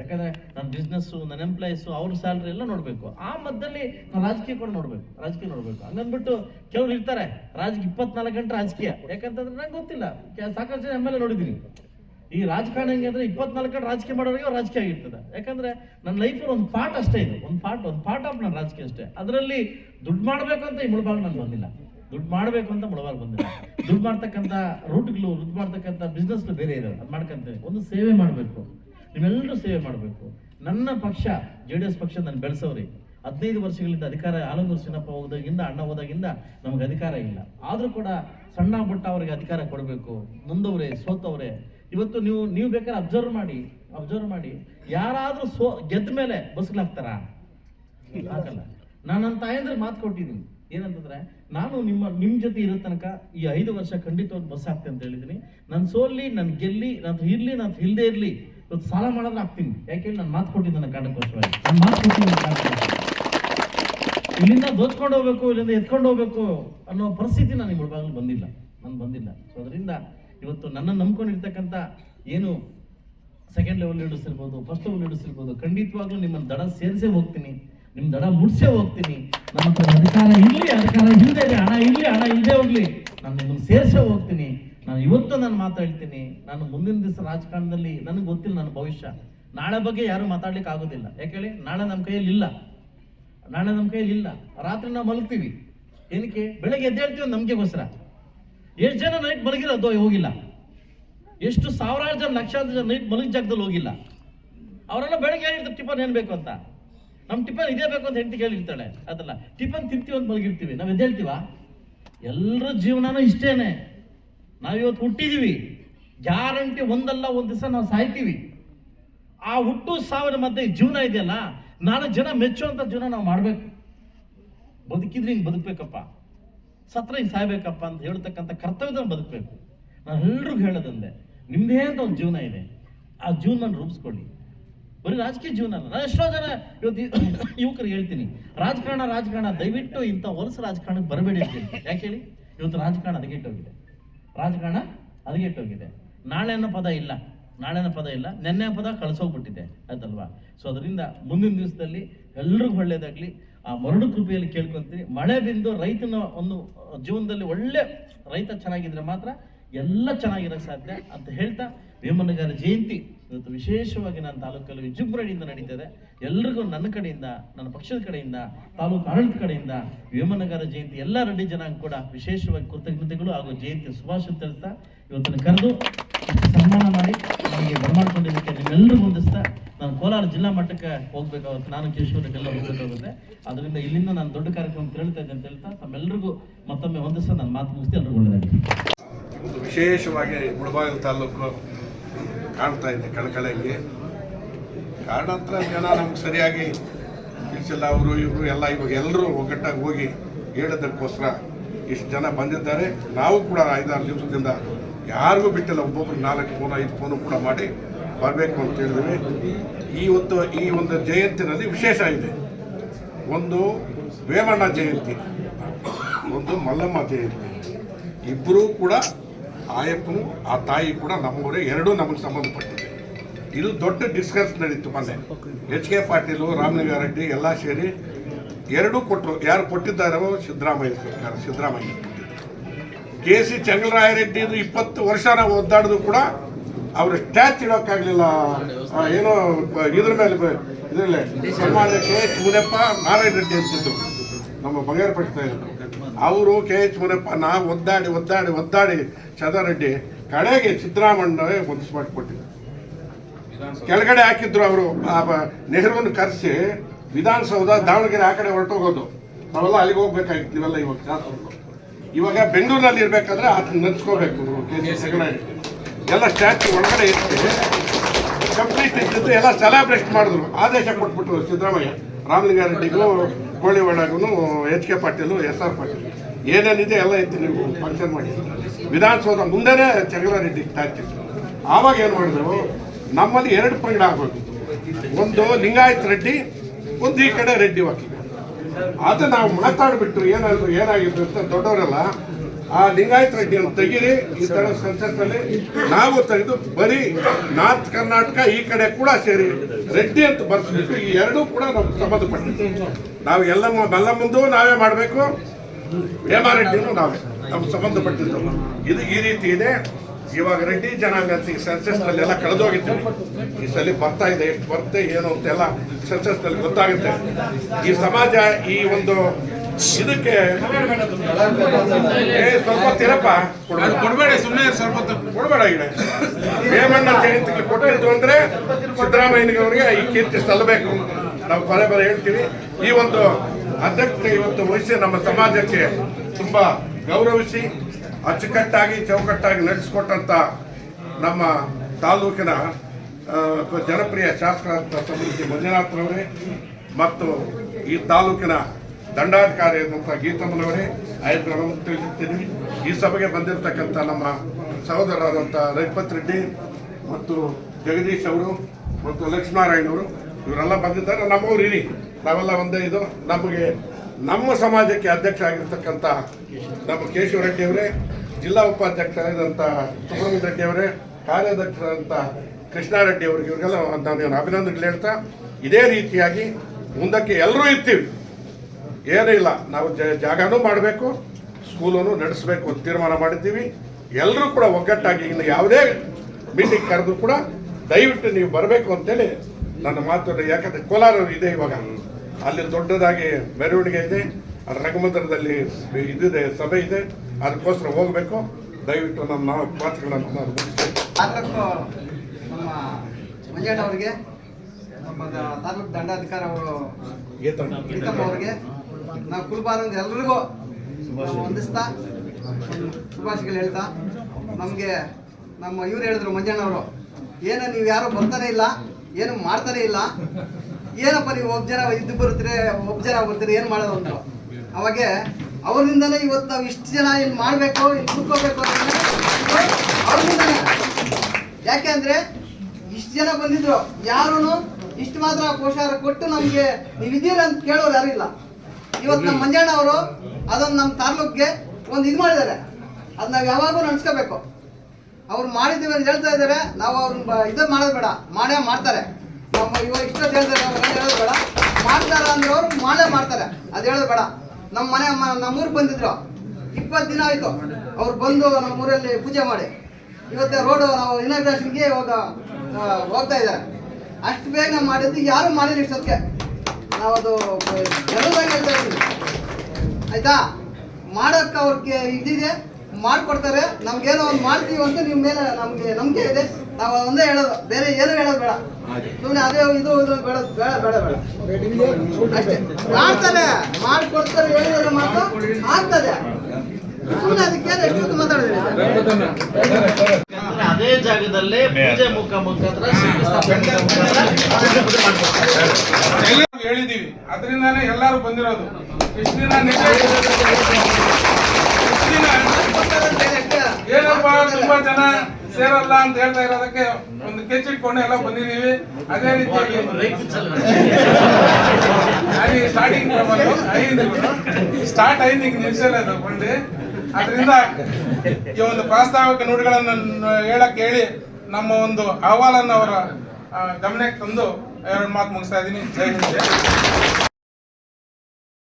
ಯಾಕಂದ್ರೆ ನನ್ನ ಬಿಸ್ನೆಸ್ಸು ನನ್ನ ಎಂಪ್ಲಾಯೀಸು ಅವ್ರ ಸ್ಯಾಲ್ರಿ ಎಲ್ಲ ನೋಡಬೇಕು. ಆ ಮಧ್ಯದಲ್ಲಿ ನಾನು ರಾಜಕೀಯ ಕೂಡ ನೋಡಬೇಕು. ರಾಜಕೀಯ ನೋಡಬೇಕು. ಹಂಗನ್ಬಿಟ್ಟು ಕೆಲವ್ರು ಇರ್ತಾರೆ. ರಾಜಕೀಯ, ಇಪ್ಪತ್ನಾಲ್ಕು ಗಂಟೆ ರಾಜಕೀಯ. ಯಾಕಂತಂದ್ರೆ ನಂಗೆ ಗೊತ್ತಿಲ್ಲ. ಸಾಕಷ್ಟು ಜನ ಎಂ ಎಲ್ ಎ ನೋಡಿದ್ದೀನಿ. ಈ ರಾಜಕಾರಣ ಹೆಂಗೆ ಅಂದ್ರೆ ಇಪ್ಪತ್ನಾಲ್ಕು ಗಂಟೆ ರಾಜಕೀಯ ಮಾಡೋರಿಗೆ ರಾಜಕೀಯ ಆಗಿರ್ತದೆ. ಯಾಕಂದ್ರೆ ನನ್ನ ಲೈಫಲ್ಲಿ ಒಂದು ಪಾರ್ಟ್ ಅಷ್ಟೇ ಇದು. ಒಂದು ಪಾರ್ಟ್ ಒಂದು ಪಾರ್ಟ್ ಆಫ್ ನನ್ನ ರಾಜಕೀಯ ಅಷ್ಟೇ. ಅದರಲ್ಲಿ ದುಡ್ಡು ಮಾಡಬೇಕು ಅಂತ ಈ ಮುಳುಬಾಗ ನಾನು ಬಂದಿಲ್ಲ. ದುಡ್ಡು ಮಾಡಬೇಕು ಅಂತ ಮುಳುಬಾಗ ಬಂದಿದೆ ದುಡ್ಡು ಮಾಡ್ತಕ್ಕಂಥ ರೂಟ್ಗಳು, ದುಡ್ಡು ಮಾಡ್ತಕ್ಕಂಥ ಬಿಸ್ನೆಸ್ ಬೇರೆ ಇರೋದು ಅದು ಮಾಡ್ಕೊಂತೇವೆ ಒಂದು ಸೇವೆ ಮಾಡಬೇಕು. ನೀವೆಲ್ಲರೂ ಸೇವೆ ಮಾಡಬೇಕು. ನನ್ನ ಪಕ್ಷ, ಜೆ ಡಿ ಎಸ್ ಪಕ್ಷ ನಾನು ಬೆಳೆಸೋರಿ ಹದಿನೈದು ವರ್ಷಗಳಿಂದ ಅಧಿಕಾರ ಆಲಂಗೂರು ಸಿನಪ್ಪ ಹೋದಾಗಿಂದ, ಅಣ್ಣ ಹೋದಾಗಿಂದ ನಮಗೆ ಅಧಿಕಾರ ಇಲ್ಲ. ಆದರೂ ಕೂಡ ಸಣ್ಣ ಪುಟ್ಟ ಅವರಿಗೆ ಅಧಿಕಾರ ಕೊಡಬೇಕು. ನೊಂದವ್ರೆ ಸೋತವ್ರೆ. ಇವತ್ತು ನೀವು ನೀವು ಬೇಕಾದ್ರೆ ಅಬ್ಸರ್ವ್ ಮಾಡಿ ಅಬ್ಸರ್ವ್ ಮಾಡಿ. ಯಾರಾದರೂ ಸೋ ಗೆದ್ದ ಮೇಲೆ ಬಸ್ಗಳಾಗ್ತಾರ ನಾನು ನನ್ನ ತಾಯಂದ್ರೆ ಮಾತು ಕೊಟ್ಟಿದ್ದೀನಿ. ಏನಂತಂದ್ರೆ, ನಾನು ನಿಮ್ಮ ನಿಮ್ಮ ಜೊತೆ ಇರೋ ತನಕ ಈ ಐದು ವರ್ಷ ಖಂಡಿತವಾಗಿ ಬಸ್ ಆಗ್ತೀನಿ ಅಂತ ಹೇಳಿದ್ದೀನಿ. ನಾನು ಸೋಲ್ಲಿ ನಾನು ಗೆಲ್ಲಿ, ನಾನು ಇರ್ಲಿ, ನಾನು ಇಲ್ಲದೆ ಇರ್ಲಿ, ಇವತ್ತು ಸಾಲ ಮಾಡಿದ್ರೆ ಆಗ್ತೀನಿ ಯಾಕೆ ನಾನು ಮಾತು ಕೊಟ್ಟಿದ್ದೆ ನನ್ನ ಕಾರಣಕ್ಕೋಸ್ಕರ ನಾನು ಮಾತು ಕೊಟ್ಟಿದ್ದೀನಿ ಇಲ್ಲಿಂದ ದೋಚ್ಕೊಂಡು ಹೋಗ್ಬೇಕು, ಇಲ್ಲಿಂದ ಎತ್ಕೊಂಡು ಹೋಗ್ಬೇಕು ಅನ್ನೋ ಪರಿಸ್ಥಿತಿ ನಾನು ನಿಮ್ಮ ಮುಳುಬಾಗಲು ಬಂದಿಲ್ಲ. ನಾನು ಬಂದಿಲ್ಲ. ಸೊ ಅದರಿಂದ ಇವತ್ತು ನನ್ನ ನಂಬ್ಕೊಂಡಿರ್ತಕ್ಕಂಥ ಏನು ಸೆಕೆಂಡ್ ಲೆವೆಲ್ ಲೀಡರ್ಸ್ ಇರ್ಬೋದು ಫಸ್ಟ್ ಲೆವೆಲ್ ಲೀಡರ್ಸ್ ಇರ್ಬೋದು, ಖಂಡಿತವಾಗ್ಲೂ ನಿಮ್ಮನ್ನು ದಡ ಸೇರಿಸೇ ಹೋಗ್ತೀನಿ. ನಿಮ್ಮ ದಡ ಮುಡ್ಸೇ ಹೋಗ್ತೀನಿ. ನಮ್ಮ ಹತ್ರ ಅಧಿಕಾರ ಇರಲಿ, ಅಧಿಕಾರ ಇಲ್ಲದೆ ಇದೆ, ಹಣ ಇರಲಿ, ಹಣ ಇಲ್ಲದೆ ಹೋಗ್ಲಿ. ನಾನು ನಿಮ್ಮನ್ನು ಸೇರಿಸೇ ಹೋಗ್ತೀನಿ. ನಾನು ಇವತ್ತು ನಾನು ಮಾತಾಡ್ತೀನಿ. ನಾನು ಮುಂದಿನ ದಿವಸ ರಾಜಕಾರಣದಲ್ಲಿ ನನಗೆ ಗೊತ್ತಿಲ್ಲ ನನ್ನ ಭವಿಷ್ಯ. ನಾಳೆ ಬಗ್ಗೆ ಯಾರು ಮಾತಾಡ್ಲಿಕ್ಕೆ ಆಗೋದಿಲ್ಲ. ಯಾಕೆ ಹೇಳಿ? ನಾಳೆ ನಮ್ಮ ಕೈಯಲ್ಲಿ ಇಲ್ಲ. ನಾಳೆ ನಮ್ಮ ಕೈಯಲ್ಲಿ ಇಲ್ಲ. ರಾತ್ರಿ ನಾವು ಮಲಗ್ತೀವಿ. ಏನಕ್ಕೆ? ಬೆಳಗ್ಗೆ ಎದ್ದೇಳ್ತೀವಿ ನಮಗೆಗೋಸ್ಕರ ಎಷ್ಟು ಜನ ನೈಟ್ ಮಲಗಿರೋದು ಹೋಗಿಲ್ಲ. ಎಷ್ಟು ಸಾವಿರಾರು ಜನ, ಲಕ್ಷಾಂತರ ಜನ ನೈಟ್ ಮಲಗಿದ ಜಾಗದಲ್ಲಿ ಹೋಗಿಲ್ಲ. ಅವರೆಲ್ಲ ಬೆಳಗ್ಗೆ ಹೇಳಿರ್ತಾರೆ ಟಿಫನ್ ಏನ್ ಬೇಕು ಅಂತ. ನಮ್ ಟಿಫನ್ ಇದೇ ಬೇಕು ಅಂತ ಹೆಂಡತಿ ಕೇಳಿರ್ತಾಳೆ. ಅದಲ್ಲ ಟಿಫನ್ ತಿಂತೀವಿ ಅಂತ ಮಲಗಿರ್ತೀವಿ. ನಾವು ಎದ್ದೇಳ್ತೀವ ಎಲ್ಲರ ಜೀವನನೂ ಇಷ್ಟೇನೆ. ನಾವಿವತ್ತು ಹುಟ್ಟಿದೀವಿ. ಗ್ಯಾರಂಟಿ ಒಂದಲ್ಲ, ಒಂದು ದಿವಸ ನಾವು ಸಾಯ್ತೀವಿ. ಆ ಹುಟ್ಟು ಸಾವಿರ ಮಧ್ಯೆ ಜೀವನ ಇದೆಯಲ್ಲ, ನಾಲ್ಕು ಜನ ಮೆಚ್ಚುವಂತ ಜೀವನ ನಾವು ಮಾಡಬೇಕು. ಬದುಕಿದ್ರೆ ಹಿಂಗೆ ಬದುಕಬೇಕಪ್ಪ. ಸತ್ರ ಹಿಂಗ್ ಸಾಯ್ಬೇಕಪ್ಪ ಅಂತ ಹೇಳ್ತಕ್ಕಂಥ ಕರ್ತವ್ಯದನ್ನು ಬದುಕಬೇಕು. ನಾನು ಎಲ್ರಿಗೂ ಹೇಳೋದಂದೆ ನಿಮ್ಮದೇ ಅಂತ ಒಂದು ಜೀವನ ಇದೆ. ಆ ಜೀವನ ರೂಪಿಸ್ಕೊಳ್ಳಿ. ಬರೀ ರಾಜಕೀಯ ಜೀವನ ಅಲ್ಲ ಎಷ್ಟೋ ಜನ ಯುವಕರಿಗೆ ಹೇಳ್ತೀನಿ. ರಾಜಕಾರಣ ರಾಜಕಾರಣ, ದಯವಿಟ್ಟು ಇಂಥ ಹೊಲಸು ರಾಜಕಾರಣಕ್ಕೆ ಬರಬೇಡಿ ಅಂತ ಹೇಳ್ತೀನಿ ಯಾಕೆ ಹೇಳಿ? ಇವತ್ತು ರಾಜಕಾರಣ ಹದಗೆಟ್ಟೋಗಿದೆ. ರಾಜಕಾರಣ ಹದಗೆಟ್ಟೋಗಿದೆ. ನಾಳೆ ಅನ್ನೋ ಪದ ಇಲ್ಲ. ನಾಳೆ ಅನ್ನೋ ಪದ ಇಲ್ಲ. ನೆನ್ನೆ ಪದ ಕಳಿಸೋಗ್ಬಿಟ್ಟಿದೆ. ಆಯ್ತಲ್ವಾ? ಸೊ ಅದರಿಂದ ಮುಂದಿನ ದಿವಸದಲ್ಲಿ ಎಲ್ರಿಗೂ ಒಳ್ಳೇದಾಗಲಿ. ಆ ಮರಡು ಕೃಪೆಯಲ್ಲಿ ಕೇಳ್ಕೊಂತೀನಿ. ಮಳೆ ಬಿಂದು ರೈತನ ಒಂದು ಜೀವನದಲ್ಲಿ ಒಳ್ಳೆ ರೈತ ಚೆನ್ನಾಗಿದ್ರೆ ಮಾತ್ರ ಎಲ್ಲ ಚೆನ್ನಾಗಿರೋಕ್ಕೆ ಸಾಧ್ಯ ಅಂತ ಹೇಳ್ತಾ ವೇಮನಗಾರ ಜಯಂತಿ ಇವತ್ತು ವಿಶೇಷವಾಗಿ ನನ್ನ ತಾಲೂಕಲ್ಲಿ ವಿಜೃಂಭಣೆಯಿಂದ ನಡೀತದೆ. ಎಲ್ರಿಗೂ ನನ್ನ ಕಡೆಯಿಂದ, ನನ್ನ ಪಕ್ಷದ ಕಡೆಯಿಂದ, ತಾಲೂಕು ಆಡಳಿತ ಕಡೆಯಿಂದ, ವೇಮನಗರ ಜಯಂತಿ ಎಲ್ಲ ರೆಡ್ಡಿ ಜನಾಂಗ ಕೂಡ ವಿಶೇಷವಾಗಿ ಕೃತಜ್ಞತೆಗಳು ಹಾಗೂ ಜಯಂತಿ ಶುಭಾಶಯ ತಿಳಿಸ್ತಾ ಇವತ್ತನ್ನು ಕರೆದು ಸನ್ಮಾನ ಮಾಡಿ ನನಗೆ ಬರಮಾಡ್ಕೊಂಡಿದ್ದಕ್ಕೆ ನಿಮ್ಮೆಲ್ಲರೂ ಮುಂದಿಸ್ತಾ ನಾನು ಕೋಲಾರ ಜಿಲ್ಲಾ ಮಟ್ಟಕ್ಕೆ ಹೋಗ್ಬೇಕಾಗುತ್ತೆ ನಾನು ಕೇಶವರಿಗೆಲ್ಲ ಹೋಗ್ಬೇಕಾಗುತ್ತೆ ಅದರಿಂದ ಇಲ್ಲಿಂದ ನಾನು ದೊಡ್ಡ ಕಾರ್ಯಕ್ರಮ ತೆರಳ್ತಾ ಅಂತ ಹೇಳ್ತಾ ತಮ್ಮೆಲ್ಲರಿಗೂ ಮತ್ತೊಮ್ಮೆ ಹೊಂದಿಸ್ತಾ ನಾನು ಮಾತು ಮುಗಿಸ್ತಾ ಎಲ್ಲರಿಗೂ ಒಳ್ಳೆಯದಾಗಿ ವಿಶೇಷವಾಗಿ ಮುಳಬಾಗಿಲು ತಾಲೂಕು ಕಾಣ್ತಾ ಇದೆ ಕಳಕಳಿಯಲ್ಲಿ ಕಾರಣಾಂತರ ಜನ ನಮ್ಗೆ ಸರಿಯಾಗಿ ತಿಳಿಸಿಲ್ಲ, ಅವರು ಇವರು ಎಲ್ಲ ಇವಾಗ ಎಲ್ಲರೂ ಒಗ್ಗಟ್ಟಾಗಿ ಹೋಗಿ ಹೇಳೋದಕ್ಕೋಸ್ಕರ ಇಷ್ಟು ಜನ ಬಂದಿದ್ದಾರೆ. ನಾವು ಕೂಡ ಐದಾರು ದಿವಸದಿಂದ ಯಾರಿಗೂ ಬಿಟ್ಟಿಲ್ಲ, ಒಬ್ಬೊಬ್ರು ನಾಲ್ಕು ಫೋನ್, ಐದು ಫೋನು ಕೂಡ ಮಾಡಿ ಬರಬೇಕು ಅಂತ ಹೇಳಿದ್ವಿ. ಈ ಒಂದು ಈ ಒಂದು ಜಯಂತಿನಲ್ಲಿ ವಿಶೇಷ ಇದೆ. ಒಂದು ವೇಮಣ್ಣ ಜಯಂತಿ, ಒಂದು ಮಲ್ಲಮ್ಮ ಜಯಂತಿ. ಇಬ್ಬರೂ ಕೂಡ ಆಯಪ್ಪನು ಆ ತಾಯಿ ಕೂಡ ನಮ್ಮವರೇ ಎರಡೂ ನಮಗೆ ಸಂಬಂಧಪಟ್ಟಿದೆ. ಇದು ದೊಡ್ಡ ಡಿಸ್ಕಸ್ ನಡೀತು ಮೊನ್ನೆ. ಎಚ್ ಕೆ ಪಾಟೀಲು ರಾಮಲಿಂಗ ರೆಡ್ಡಿ ಎಲ್ಲ ಸೇರಿ ಎರಡೂ ಕೊಟ್ಟರು ಯಾರು ಕೊಟ್ಟಿದ್ದಾರೋ ಸಿದ್ದರಾಮಯ್ಯ ಸರ್ಕಾರ, ಸಿದ್ದರಾಮಯ್ಯ. ಕೆ ಸಿ ಚಂಗಲರಾಯರೆಡ್ಡಿ ಇಪ್ಪತ್ತು ವರ್ಷ ನಾವು ಒದ್ದಾಡಿದ್ರು ಕೂಡ ಅವರು ಸ್ಟ್ಯಾಚ್ ಇಡೋಕ್ಕಾಗಲಿಲ್ಲ. ಏನೋ, ಇದ್ರ ಮೇಲೆ ಇದರಲ್ಲೇ ಇದ್ರಲ್ಲೇ ಸನ್ಮಾನ್ಯ ಕೆ ಎಚ್ ಮುನಿಯಪ್ಪ ನಾರಾಯಣ ರೆಡ್ಡಿ ಅಂತಿದ್ರು. ನಮ್ಮ ಬಗೆಹರಿಪಡಿಸ್ತಾ ಇದ್ರು. ಅವರು ಕೆ ಎಚ್ ಮುನಿಯಪ್ಪ, ನಾವು ಒದ್ದಾಡಿ ಒದ್ದಾಡಿ ಒದ್ದಾಡಿ ಚದಾರೆಡ್ಡಿ ಕಡೆಗೆ ಸಿದ್ದರಾಮಣ್ಣವೇ ಹೊಂದಿಸಿ ಮಾಡಿಕೊಟ್ಟಿದ್ರು ಕೆಳಗಡೆ ಹಾಕಿದ್ರು ಅವರು. ಆ ನೆಹರುವನ್ನು ಕರೆಸಿ ವಿಧಾನಸೌಧ, ದಾವಣಗೆರೆ ಆ ಕಡೆ ಹೊರಟೋಗೋದು. ನಾವೆಲ್ಲ ಅಲ್ಲಿಗೆ ಹೋಗ್ಬೇಕಾಗಿತ್ತು, ನೀವೆಲ್ಲ ಇವಾಗ ಇವಾಗ ಬೆಂಗಳೂರಿನಲ್ಲಿ ಇರ್ಬೇಕಾದ್ರೆ ಅದನ್ನ ನೆನೆಸ್ಕೋಬೇಕು ಎಲ್ಲ ಸ್ಟ್ಯಾಚು ಒಳಗಡೆ ಇರ್ತೀವಿ ಕಂಪ್ಲೀಟ್ ಇದ್ದಿದ್ದು ಎಲ್ಲ ಸೆಲೆಬ್ರೇಟ್ ಮಾಡಿದ್ರು. ಆದೇಶ ಕೊಟ್ಬಿಟ್ರು ಸಿದ್ದರಾಮಯ್ಯ. ರಾಮಲಿಂಗಾರೆಡ್ಡಿಗೂ ಕೋಳಿವಾಡಗೂ H K Patil, S R Patil. ಏನೇನಿದೆ ಎಲ್ಲ ಇತ್ತು ನೀವು ಫಂಕ್ಷನ್ ಮಾಡಿ. ವಿಧಾನಸೌಧ ಮುಂದೆನೇ ಚಂದ್ರಾರೆಡ್ಡಿ ತಾಕ್ತಿತ್ತು ಆವಾಗ ಏನು ಮಾಡಿದ್ರು? ನಮ್ಮಲ್ಲಿ ಎರಡು ಪಂಗಡ ಆಗೋದು ಒಂದು ಲಿಂಗಾಯತ್ ರೆಡ್ಡಿ, ಒಂದು ಈ ಕಡೆ ರೆಡ್ಡಿ ವಕೀಲ. ಅದು ನಾವು ಮಾತಾಡ್ಬಿಟ್ಟು ಏನಾದ್ರು ಏನಾಗಿದ್ರು ಅಂತ ದೊಡ್ಡವರೆಲ್ಲ ಆ ಲಿಂಗಾಯತ್ ರೆಡ್ಡಿಯನ್ನು ತೆಗೀರಿ, ಈ ತರ ಸಂಸತ್ನಲ್ಲಿ ನಾವು ತೆಗೆದು ಬರೀ ನಾರ್ತ್ ಕರ್ನಾಟಕ ಈ ಕಡೆ ಕೂಡ ಸೇರಿ ರೆಡ್ಡಿ ಅಂತ ಬರ್ಸ್ಬಿಟ್ಟು ಈ ಎರಡೂ ಕೂಡ ನಮ್ಗೆ ಸಂಬಂಧಪಟ್ಟಿದ್ದು ನಾವು ಎಲ್ಲ ಎಲ್ಲ ಮುಂದೂ ನಾವೇ ಮಾಡಬೇಕು ಹೇಮಾರೆಡ್ಡಿನೂ ನಾವೇ ನಮ್ಗೆ ಸಂಬಂಧಪಟ್ಟಿದ್ದು ಇದು ಈ ರೀತಿ ಇದೆ. ಇವಾಗ ರೆಡ್ಡಿ ಜನಾಂಗ ಅಂತ ಈ ಕಳೆದೋಗಿದ್ದೀವಿ. ಈ ಸಲ ಬರ್ತಾ ಇದೆ, ಎಷ್ಟು ಬರುತ್ತೆ ಏನು ಅಂತೆಲ್ಲ ಸೆನ್ಸಸ್ನಲ್ಲಿ ಸೆನ್ಸಸ್ನಲ್ಲಿ ಗೊತ್ತಾಗುತ್ತೆ. ಈ ಸಮಾಜ ಈ ಒಂದು ಇದಕ್ಕೆ ಏ, ಸ್ವಲ್ಪ ತಿರಪ್ಪ. ಕೊಡಬೇಡಿ ಸುಮ್ಮನೆ ಸ್ವಲ್ಪ. ಕೊಡಬೇಡ ಈಗ ವೇಮಣ್ಣ ಜಯಂತಿಗೆ ಕೊಟ್ಟಿದ್ದು ಅಂದ್ರೆ ಸಿದ್ದರಾಮಯ್ಯನಿಗೆ ಅವರಿಗೆ ಈ ಕೀರ್ತಿ ಸಲ್ಲಬೇಕು. ನಾವು ಬರೇ ಬರೆ ಹೇಳ್ತೀವಿ. ಈ ಒಂದು ಅಧ್ಯಕ್ಷತೆ ಇವತ್ತು ವಹಿಸಿ ನಮ್ಮ ಸಮಾಜಕ್ಕೆ ತುಂಬಾ ಗೌರವಿಸಿ ಅಚ್ಚುಕಟ್ಟಾಗಿ ಚೌಕಟ್ಟಾಗಿ ನಡೆಸಿಕೊಟ್ಟಂತ ನಮ್ಮ ತಾಲೂಕಿನ ಜನಪ್ರಿಯ ಶಾಸಕರಾದ ಸಮೃದ್ಧಿ ಮಂಜುನಾಥ್ರವರೇ ಮತ್ತು ಈ ತಾಲೂಕಿನ ದಂಡಾಧಿಕಾರಿ ಆದಂಥ ಗೀತಮ್ಮನವರೇ, ಐದು ನಮಗೆ ತಿಳಿಸುತ್ತೀನಿ ಈ ಸಭೆಗೆ ಬಂದಿರತಕ್ಕಂಥ ನಮ್ಮ ಸಹೋದರರಾದಂಥ ರಘುಪತ್ ರೆಡ್ಡಿ ಮತ್ತು ಜಗದೀಶ್ ಅವರು ಮತ್ತು ಲಕ್ಷ್ಮೀನಾರಾಯಣ ಅವರು, ಇವರೆಲ್ಲ ಬಂದಿದ್ದಾರೆ. ನಮ್ಮವ್ರು ಇರಿ. ನಾವೆಲ್ಲ ಒಂದೇ ಇದು. ನಮಗೆ ನಮ್ಮ ಸಮಾಜಕ್ಕೆ ಅಧ್ಯಕ್ಷ ಆಗಿರ್ತಕ್ಕಂಥ ನಮ್ಮ ಕೇಶವ ರೆಡ್ಡಿ ಅವರೇ, ಜಿಲ್ಲಾ ಉಪಾಧ್ಯಕ್ಷರಾದಂಥ ಸುಬ್ರಹ್ಮಣ್ಯ ರೆಡ್ಡಿ ಅವರೇ ಕಾರ್ಯಾಧ್ಯಕ್ಷರಾದಂಥ ಕೃಷ್ಣಾರೆಡ್ಡಿ ಅವರಿಗೆ ಇವರಿಗೆಲ್ಲ ನಾನು ಅಭಿನಂದನೆಗಳು ಹೇಳ್ತಾ, ಇದೇ ರೀತಿಯಾಗಿ ಮುಂದಕ್ಕೆ ಎಲ್ಲರೂ ಇರ್ತೀವಿ. ಏನೂ ಇಲ್ಲ ನಾವು ಜ- ಜಾಗನೂ ಮಾಡಬೇಕು ಸ್ಕೂಲನ್ನು ನಡೆಸಬೇಕು ಅಂತ ತೀರ್ಮಾನ ಮಾಡಿದ್ದೀವಿ. ಎಲ್ಲರೂ ಕೂಡ ಒಗ್ಗಟ್ಟಾಗಿ ಇನ್ನು ಯಾವುದೇ ಮೀಟಿಂಗ್ ಕರೆದು ಕೂಡ ದಯವಿಟ್ಟು ನೀವು ಬರಬೇಕು ಅಂತೇಳಿ ನನ್ನ ಮಾತು ಯಾಕಂದರೆ ಕೋಲಾರ ಇದೆ ಇವಾಗ. ಅಲ್ಲಿ ದೊಡ್ಡದಾಗಿ ಮೆರವಣಿಗೆ ಇದೆ ಅಲ್ಲಿ ರಂಗಮಂದಿರದಲ್ಲಿ ಇದಿದೆ ಸಭೆ ಇದೆ ಅದಕ್ಕೋಸ್ಕರ ಹೋಗಬೇಕು. ದಯವಿಟ್ಟು ನಮ್ಮ ಮಾತುಗಳನ್ನು ತಾಲೂಕು ನಮ್ಮ ಮಂಜಣ್ಣ ಅವರಿಗೆ ನಮ್ಮ ತಾಲೂಕು ದಂಡಾಧಿಕಾರಿ ಅವರು ಅವರಿಗೆ ನಾವು ಕುಲಬಾರಂಗ ಎಲ್ರಿಗೂ ವಂದಿಸ್ತಾ, ಶುಭಾಶಯಗಳು ಹೇಳ್ತಾ. ನಮಗೆ ನಮ್ಮ ಇವ್ರು ಹೇಳಿದ್ರು ಮಂಜಣ್ಣವರು ಏನೋ ನೀವು ಯಾರು ಬರ್ತಾನೆ ಇಲ್ಲ, ಏನು ಮಾಡ್ತಾನೆ ಇಲ್ಲ, ಏನಪ್ಪ ನೀವು ಒಬ್ಬ ಜನ ಇದ್ದು ಬರುತ್ತೀರಿ ಒಬ್ಬ ಜನ ಬರ್ತೀರಿ, ಏನು ಮಾಡೋದು? ಅಂದರು. ಅವಾಗ ಅವರಿಂದನೇ ಇವತ್ತು ನಾವು ಇಷ್ಟು ಜನ ಇಲ್ಲಿ ಮಾಡಬೇಕು ಇಲ್ಲಿ ಕುತ್ಕೋಬೇಕು ಅವ್ರಿಂದನೇ ಯಾಕೆ ಅಂದರೆ ಇಷ್ಟು ಜನ ಬಂದಿದ್ರು ಯಾರು ಇಷ್ಟು ಮಾತ್ರ ಪೋಷಾರ ಕೊಟ್ಟು ನಮಗೆ ನೀವು ಇದೀರ ಅಂತ ಕೇಳೋರು ಯಾರು ಇಲ್ಲ. ಇವತ್ತು ನಮ್ಮ ಮಂಜಣ್ಣ ಅವರು ಅದೊಂದು ನಮ್ಮ ತಾಲೂಕ್ಗೆ ಒಂದು ಇದು ಮಾಡಿದ್ದಾರೆ. ಅದು ನಾವು ಯಾವಾಗೂ ನಡ್ಸ್ಕೋಬೇಕು ಅವ್ರು ಮಾಡಿದ್ದೀವಿ ಅಂತ ಹೇಳ್ತಾ ಇದ್ದಾರೆ. ನಾವು ಅವ್ರನ್ನ ಇದು ಮಾಡೋದು ಬೇಡ. ಮಾಡೇ ಮಾಡ್ತಾರೆ. ನಮ್ಮ ಇವಾಗ ಇಷ್ಟೊತ್ತು ಹೇಳ್ತಾರೆ ಹೇಳೋದು ಬೇಡ. ಮಾಡ್ತಾರ ಅಂದ್ರೆ ಅವ್ರು ಮಾಡೇ ಮಾಡ್ತಾರೆ. ಅದು ಹೇಳೋದು ಬೇಡ. ನಮ್ಮ ಮನೆ ನಮ್ಮೂರಿಗೆ ಬಂದಿದ್ರು. ಇಪ್ಪತ್ತು ದಿನ ಆಯಿತು. ಅವ್ರು ಬಂದು ನಮ್ಮ ಊರಲ್ಲಿ ಪೂಜೆ ಮಾಡಿ. ಇವತ್ತೇ ರೋಡು ನಾವು ಇನಾಗ್ರೇಷನ್ಗೆ ಇವಾಗ ಹೋಗ್ತಾ ಇದ್ದಾರೆ. ಅಷ್ಟು ಬೇಗ ಮಾಡಿದ್ದು ಯಾರು ಮಾಡಿಲ್ಲ ಇಷ್ಟೊತ್ತಿಗೆ. ನಾವು ಅದು ಎಲ್ಲದಾಗ ಹೇಳ್ತಾ ಇದ್ದೀವಿ ಆಯ್ತಾ? ಮಾಡೋಕ್ಕೆ ಅವ್ರಿಗೆ ಇದಿದೆ ಮಾಡ್ಕೊಡ್ತಾರೆ. ನಮ್ಗೇನೋ ಒಂದು ಮಾಡ್ತೀವಿ ಅಂತ ನಿಮ್ಮ ಮೇಲೆ ನಮಗೆ ನಂಬಿಕೆ ಇದೆ. ನಾವು ಒಂದೇ ಹೇಳೋದು. ಬೇರೆ ಏನು ಹೇಳೋದು ಬೇಡ. ಸುಮ್ಮನೆ ಅದೇ ಇದು ಇದು ಬೇಡ ಬೇಡ ಬೇಡ ಬೇಡ. ಅಷ್ಟೇ. ಮಾಡ್ತಾರೆ. ಮಾಡ್ಕೊಡ್ತಾರೆ ಹೇಳಿದ್ರೆ ಮಾತು ಆಗ್ತದೆ. ಸುಮ್ಮನೆ ಅದಕ್ಕೆ ಎಷ್ಟೊತ್ತು ಮಾತಾಡಿದ್ರೆ? ಅದೇ ಜಾಗದಲ್ಲೇ ಪೂಜೆ ಮುಖ ಮುಖಾಂತರ ಶಂಕುಸ್ಥಾಪನೆ ಮುಖಾಂತರ ಪೂಜೆ ಮಾಡ್ತಾರೆ. ಎಲ್ಲರಿಗೂ ಹೇಳಿದೀವಿ ಅದರಿಂದಾನೇ ಎಲ್ಲರೂ ಬಂದಿರೋದು. ಇಷ್ಟು ದಿನ ಏನಪ್ಪ, ತುಂಬಾ ಜನ ಸೇರಲ್ಲ ಅಂತ ಹೇಳ್ತಾ ಇರೋದಕ್ಕೆ ಒಂದು ಕೆಚ್ಚಿಟ್ಕೊಂಡು ಎಲ್ಲ ಬಂದಿದೀವಿ ಅದೇ ರೀತಿಯಾಗಿ ಅಲ್ಲಿ ಸ್ಟಾರ್ಟಿಂಗ್ ಸ್ಟಾರ್ಟ್ ಐದು ಈಗ ನಿಲ್ಸಲ್ಲ ಅದು ಬಂದು. ಅದರಿಂದ ಈ ಒಂದು ಪ್ರಾಸ್ತಾವಿಕ ನುಡಿಗಳನ್ನು ಹೇಳಕ್ ಹೇಳಿ ನಮ್ಮ ಒಂದು ಅಹವಾಲನ್ನು ಅವರ ಗಮನಕ್ಕೆ ತಂದು ಎರಡು ಮಾತು ಮುಗಿಸ್ತಾ ಇದ್ದೀನಿ. ಜೈ ಹಿಂದ್